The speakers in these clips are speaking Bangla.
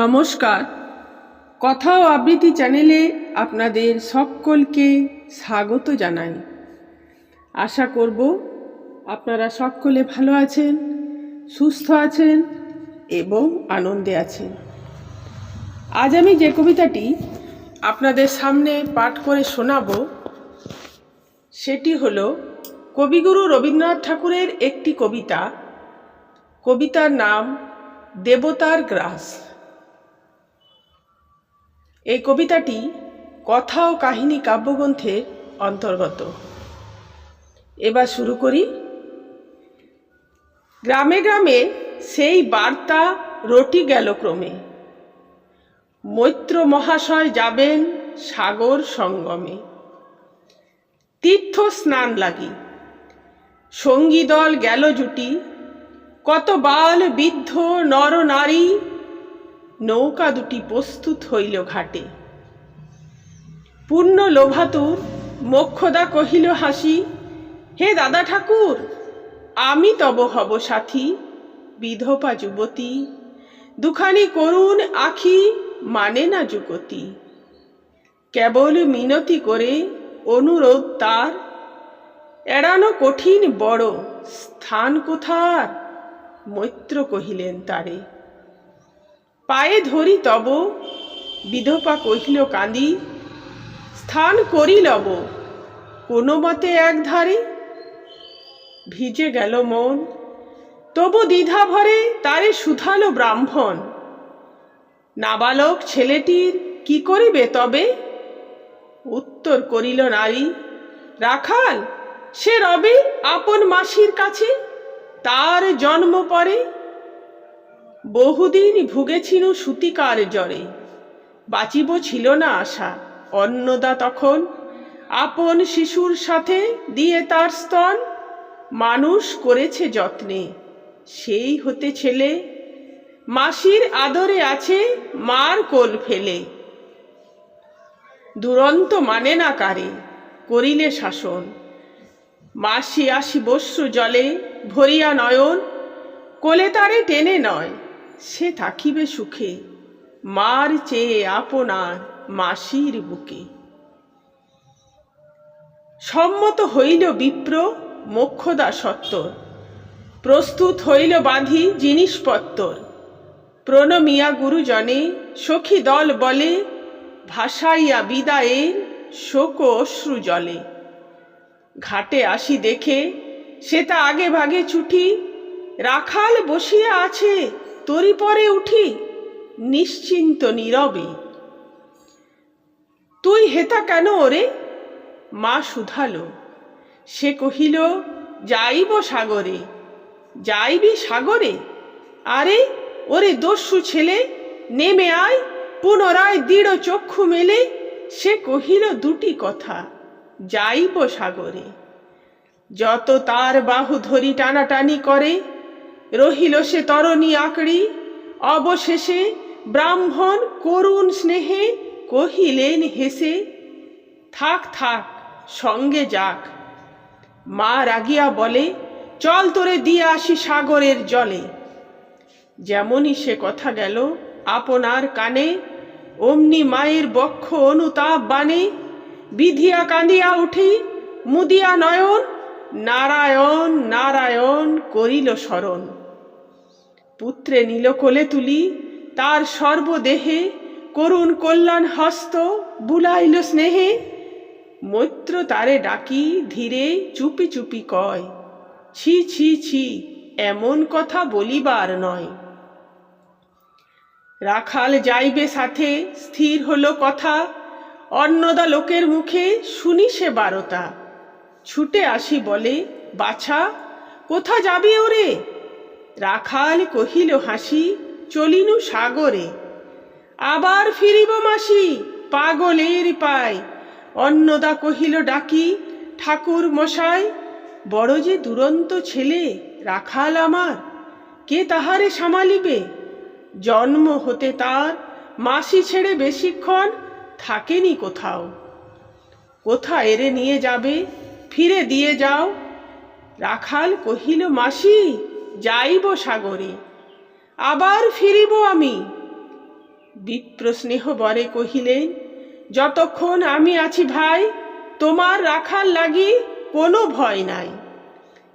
নমস্কার। কথা ও আবৃত্তি চ্যানেলে আপনাদের সকলকে স্বাগত জানাই। আশা করব আপনারা সকলে ভালো আছেন, সুস্থ আছেন এবং আনন্দে আছেন। আজ আমি যে কবিতাটি আপনাদের সামনে পাঠ করে শোনাব, সেটি হলো কবিগুরু রবীন্দ্রনাথ ঠাকুরের একটি কবিতা। কবিতার নাম দেবতার গ্রাস। এই কবিতাটি কথা ও কাহিনী কাব্যগ্রন্থের অন্তর্গত। এবার শুরু করি। গ্রামে গ্রামে সেই বার্তা রটি গেল ক্রমে। মৈত্র মহাশয় যাবেন সাগর সঙ্গমে। তীর্থ স্নান লাগি। সঙ্গী দল গেল জুটি। কত বাল বৃদ্ধ নর নারী নৌকা দুটি প্রস্তুত হইল ঘাটে। পূর্ণ লোভাতুর মোক্ষদা কহিল হাসি, হে দাদা ঠাকুর, আমি তব হব সাথী, বিধবা যুবতী, দুখানি করুণ আখি মানে না যুগতি। কেবল মিনতি করে অনুরোধ তার, এড়ানো কঠিন বড় স্থান কোথার? মৈত্র কহিলেন তারে। পায়ে ধরি তব, বিধবা কহিল কাঁদি, স্থান করি লব, কোনো মতে এক ধারে ভিজে গেল মন, তবু দ্বিধা ভরে তারে শুধালো ব্রাহ্মণ। নাবালক ছেলেটির কি করিবে তবে? উত্তর করিল নারী, রাখাল, সে রবে আপন মাসির কাছে, তার জন্ম পরে বহুদিন ভুগেছিল সুতিকার জ্বরে। বাঁচিব ছিল না আশা। অন্নদা তখন আপন শিশুর সাথে দিয়ে তার স্তন মানুষ করেছে যত্নে। সেই হতে ছেলে মাসির আদরে আছে মার কোল ফেলে। দুরন্ত মানে না কারে, করিলে শাসন। মাসি আসি বস্যু জলে, ভরিয়া নয়ন, কোলে তারে টেনে নয়। সে থাকিবে সুখে, মার চেয়ে আপনার মাসির বুকে। সম্মত হইল বিপ্র মোক্ষদা সত্তর, প্রস্তুত হইল বাঁধি জিনিসপত্তর। প্রণমিয়া গুরুজনে সখী দল বলে, ভাসাইয়া বিদায়ের শোক অশ্রু জলে। ঘাটে আসি দেখে, সে তা আগে ভাগে ছুটি, রাখাল বসিয়া আছে তরি পরে উঠি নিশ্চিন্ত নীরবে। তুই হেতা কেন ওরে? মা শুধালো। সে কহিল, যাইব সাগরে। যাইবি সাগরে? আরে, ওরে দস্যু ছেলে, নেমে আয়, পুনরায় দৃঢ় চক্ষু মেলে। সে কহিল দুটি কথা, যাইব সাগরে। যত তার বাহু ধরি টানাটানি করে রহিল সে তরণী আঁকড়ি। অবশেষে ব্রাহ্মণ করুণ স্নেহে কহিলেন, হেসে, থাক থাক, সঙ্গে যাক। মা রাগিয়া বলে, চল তোরে দিয়ে আসি সাগরের জলে। যেমনই সে কথা গেল, আপনার কানে অমনি মায়ের বক্ষ অনুতাপ বানে বিধিয়া কাঁদিয়া উঠি, মুদিয়া নয়ন, নারায়ণ নারায়ণ করিল স্মরণ পুত্রে নীল কোলে তুলি, তার সর্বদেহে করুণ কল্যাণ হস্ত বুলাইল স্নেহে। মৈত্র তারে ডাকি, ধীরে চুপি চুপি কয়, ছি ছি ছি, এমন কথা বলিবার নয়। রাখাল যাইবে সাথে, স্থির হলো কথা, অন্নদা লোকের মুখে শুনি সে বারতা। ছুটে আসি বলে, বাছা, কোথা যাবি ওরে? রাখাল কহিল, হাসি, চলিনু সাগরে। আবার ফিরিব মাসি, পাগলের পায়। অন্নদা কহিল, ডাকি, ঠাকুর মশাই, বড় যে দুরন্ত ছেলে, রাখাল আমার, কে তাহারে সামালিবে? জন্ম হতে তার, মাসি ছেড়ে বেশিক্ষণ থাকেনি কোথাও। কোথা এরে নিয়ে যাবে, ফিরে দিয়ে যাও। রাখাল কহিল, মাসি যাইব সাগরে, আবার ফিরিব আমি। বিপ্র স্নেহ বরে কহিলেন যতক্ষণ আমি আছি ভাই, তোমার রাখার লাগি কোনো ভয় নাই।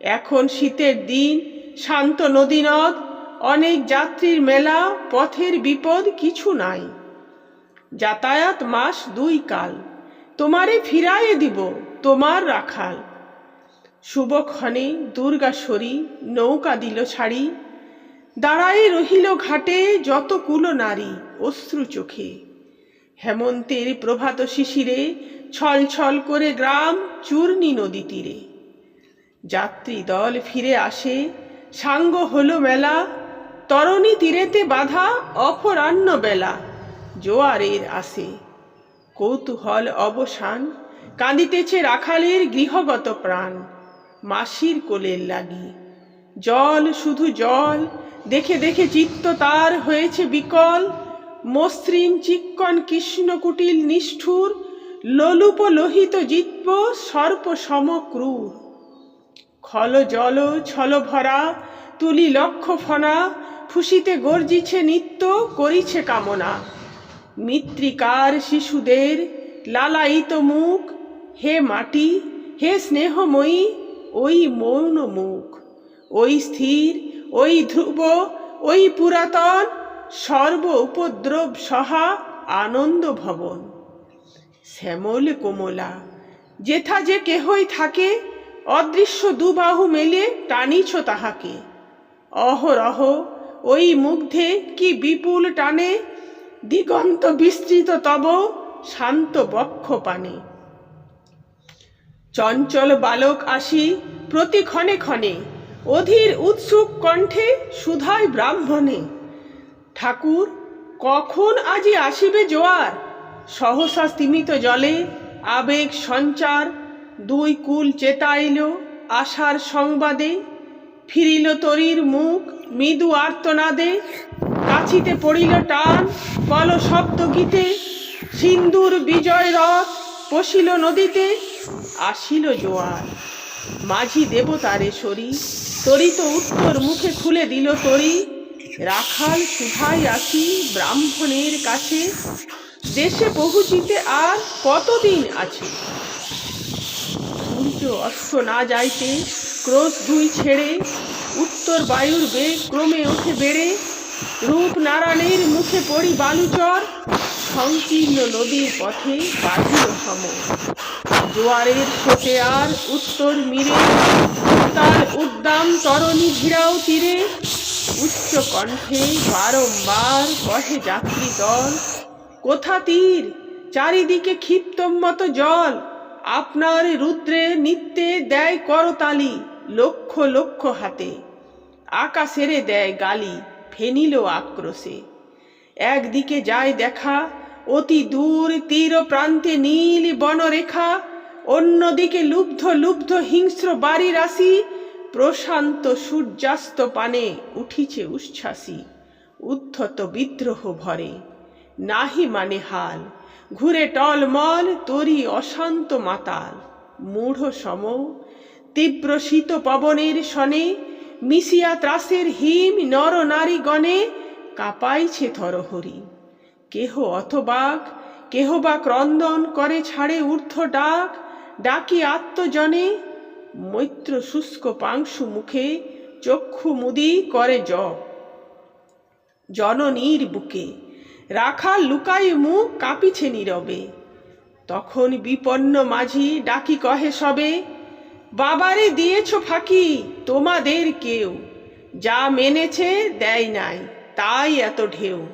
এখন শীতের দিন, শান্ত নদী নদ অনেক যাত্রীর মেলা, পথের বিপদ কিছু নাই। যাতায়াত মাস দুই কাল, তোমারে ফিরাইয়ে দিব তোমার রাখাল। শুভক্ষণে দুর্গাশ্বরী নৌকা দিল ছাড়ি। দাঁড়াই রহিল ঘাটে যত কুলো নারী অশ্রু চোখে। হেমন্তের প্রভাত শিশিরে ছল ছল করে গ্রাম চূর্ণী নদী তীরে। যাত্রী দল ফিরে আসে, সাঙ্গ হলো মেলা। তরণী তীরেতে বাধা অপরাহ্ন বেলা। জোয়ারের আসে, কৌতূহল অবসান। কাঁদিতেছে রাখালের গৃহগত প্রাণ। মাসির কোলের লাগি। জল, শুধু জল, দেখে দেখে চিত্ত তার হয়েছে বিকল। মসৃণ চিক্কন কৃষ্ণকুটিল নিষ্ঠুর, লোলুপ লোহিত জিত্ব সর্প সমক্রূর খল জল, ছল ভরা, তুলি লক্ষ ফনা, ফুসিতে গর্জিছে নিত্য, করিছে কামনা। মিত্রিকার শিশুদের লালায়িত মুখ, হে মাটি, হে স্নেহময়ী ওই মৌন মুখ, ওই স্থির, ওই ধ্রুব, ওই পুরাতন, সর্ব উপদ্রব সহা আনন্দ ভবন। শ্যামল কোমলা, যেথা যে কেহই থাকে, অদৃশ্য দুবাহু মেলে টানিছ তাহাকে। অহরহ, ওই মুগ্ধে কি বিপুল টানে, দিগন্ত বিস্তৃত তব শান্ত বক্ষ পানে। চঞ্চল বালক আসি প্রতি ক্ষণে ক্ষণে। অধীর উৎসুক কণ্ঠে সুধায় ব্রাহ্মণে। ঠাকুর, কখন আজি আসিবে জোয়ার? সহসা স্তিমিত জলে আবেগ সঞ্চার, দুই কুল চেতাইল আশার সংবাদে। ফিরিল তরির মুখ মৃদু আর্তনাদে। কাছিতে পড়িল টান কল শব্দ গীতে। সিন্দুর বিজয় রথ পশিল নদীতে। আসিল জোয়ার। মাঝি দেবতারে সরি, তরিত উত্তর মুখে খুলে দিল তরি, রাখাল সুধাই আসি ব্রাহ্মণের কাছে, দেশে পৌঁছিতে আর কতদিন আছে? সূর্য অস্ত না যাইতে ক্রোশ দুই ছেড়ে, উত্তর বায়ুর বেগ ক্রমে ওঠে বেড়ে রূপনারায়ণের মুখে পড়ি বালুচর, সংকীর্ণ নদীর পথে বাঁধিল সম জোয়ারের ছোটে আর উত্তর মিরে, তার উদ্দাম তরণী ঘিরাও তীরে, উচ্চ কণ্ঠে বারংবার কহে যাত্রী দল, কোথা তীর? চারিদিকে ক্ষিপ্তম মতো জল। আপনার রুদ্রে নিত্যে দেয় করতালি লক্ষ লক্ষ হাতে। আকাশেরে দেয় গালি। ফেনিল আক্রোশে। একদিকে যায় দেখা, অতি দূর তীর প্রান্তে নীল বনরেখা, অন্যদিকে লুব্ধ লুব্ধ হিংস্র বাড়ি রাশি প্রশান্ত সূর্যাস্ত পানে উঠিছে উচ্ছ্বাসী, উদ্ধত বিদ্রোহ ভরে। নাহি মানে হাল, ঘুরে টলমল, তরি অশান্ত মাতাল। মূঢ় সম, তীব্র শীত পবনের শনে মিশিয়া ত্রাসের হিম নর নারী গণে কাঁপাইছে থরহরি। কেহ অথবাক, কেহ বা ক্রন্দন করে ছাড়ে ঊর্ধ্ব ডাক, ডাকি আত্মজনে, মৈত্র শুষ্ক পাংশু মুখে চক্ষু মুদি করে জপ। জননীর বুকে রাখা লুকাই মুখ কাঁপিছে নীরবে। তখন বিপন্ন মাঝি ডাকি কহে সবে বাবারে দিয়েছ ফাঁকি, তোমাদের কেউ। যা মেনেছে, দেয় নাই, তাই এত ঢেউ।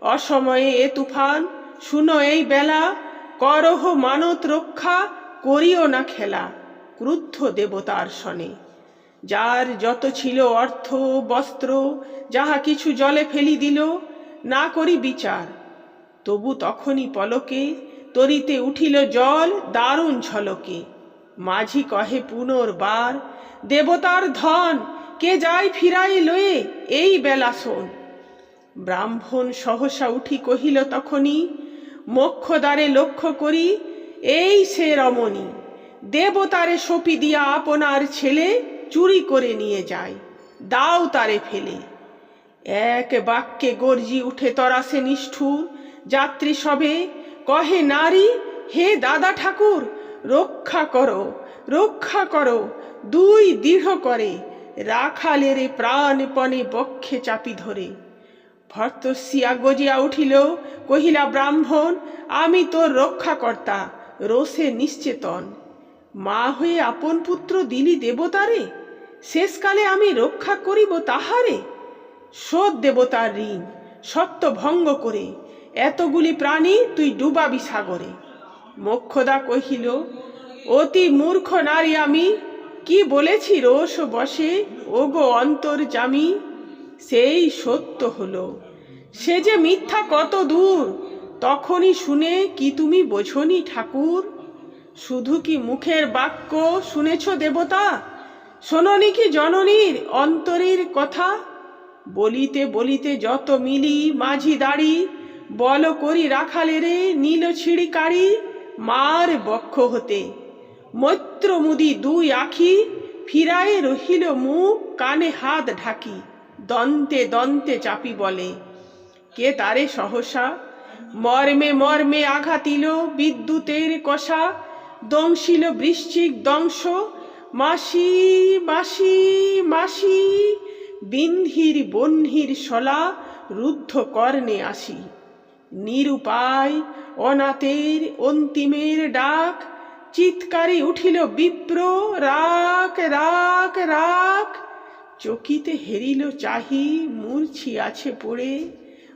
অসময়ে এ তুফান, শুনো এই বেলা। করহ মানত রক্ষা, করিও না খেলা, ক্রুদ্ধ দেবতার শনে। যার যত ছিল অর্থ, বস্ত্র, যাহা কিছু জলে ফেলি দিল, না করি বিচার। তবু তখনই পলকে, তরিতে উঠিল জল, দারুণ ঝলকে। মাঝি কহে পুনর্বার দেবতার ধন, কে যায় ফিরাই লয়ে এই বেলা শোন। ব্রাহ্মণ সহসা উঠি কহিল, তখনই মোক্ষদ্বারে লক্ষ্য করি এই সে রমণী। দেবতারে সপি দিয়া আপনার ছেলে চুরি করে নিয়ে যায়। দাও তারে ফেলে। এক বাক্যে গর্জি উঠে তরাসে নিষ্ঠুর। যাত্রী সবে কহে, নারী, হে দাদা ঠাকুর রক্ষা করো রক্ষা করো। দুই দৃঢ় করে রাখালের প্রাণপণে বক্ষে চাপি ধরে। ভর্তসিয়া গজিয়া উঠিল, কহিলা, ব্রাহ্মণ, আমি তোর রক্ষাকর্তা, রোষে নিশ্চেতন। মা হয়ে আপন পুত্র দিলি দেবতারে, শেষকালে আমি রক্ষা করিব তাহারে। শোধ দেবতার ঋণ সত্য ভঙ্গ করে, এতগুলি প্রাণী তুই ডুবাবি সাগরে। মোক্ষদা কহিল, অতি মূর্খ নারী আমি। কি বলেছি রোষ বসে ওগো অন্তর জামি সেই সত্য হলো। সে যে মিথ্যা কত দূর, তখনই শুনে কি তুমি বোঝনি ঠাকুর? শুধু কি মুখের বাক্য শুনেছ দেবতা? শোননি কি জননীর অন্তরের কথা? বলিতে বলিতে যত মিলি মাঝি দাড়ি, বল করি রাখালে রে নীল ছিড়ি কাড়ি মার বক্ষ হতে। মৈত্র মুদি দুই আখি ফিরায়ে রহিল মুখ, কানে হাত ঢাকি, দন্তে দন্তে চাপি বলে, কে তারে সহসা? মর্মে মর্মে আঘাতিল বিদ্যুতের কষা, দংশিল বৃশ্চিক দংশ, মাসি মাসি মাসি, বিন্ধির বহ্নির শলা রুদ্ধ কর্ণে আসি। নিরুপায় অনাথের অন্তিমের ডাক। চিৎকারে উঠিল বিপ্র, রাক রাক রাক। চকিতে হেরিল চাহি, মূর্ছি আছে পড়ে।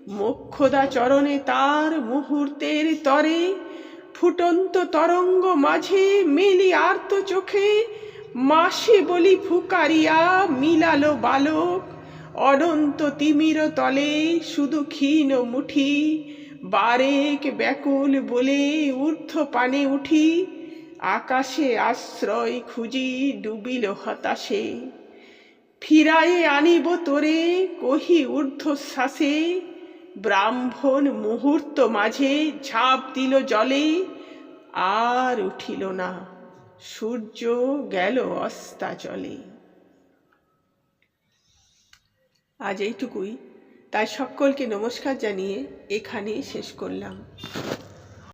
মোক্ষদা চরণে তার মুহূর্তের তরে। ফুটন্ত তরঙ্গ মাঝে মেলি আর্ত চোখে। মাসে বলি ফুকারিয়া মিলালো বালক। অনন্ত তিমির তলে শুধু ক্ষীণ মুঠি। বারেক ব্যাকুল বলে ঊর্ধ্ব পানে উঠি, আকাশে আশ্রয় খুঁজি ডুবিল হতাশে। ফিরায়ে আনিব তোরে কহি ঊর্ধ্বশ্বাসে, ব্রাহ্মণ মুহূর্ত মাঝে ঝাঁপ দিল জলে, আর উঠিল না, সূর্য গেল অস্তা অস্তাচলে। আজ এইটুকুই। তাই সকলকে নমস্কার জানিয়ে এখানেই শেষ করলাম।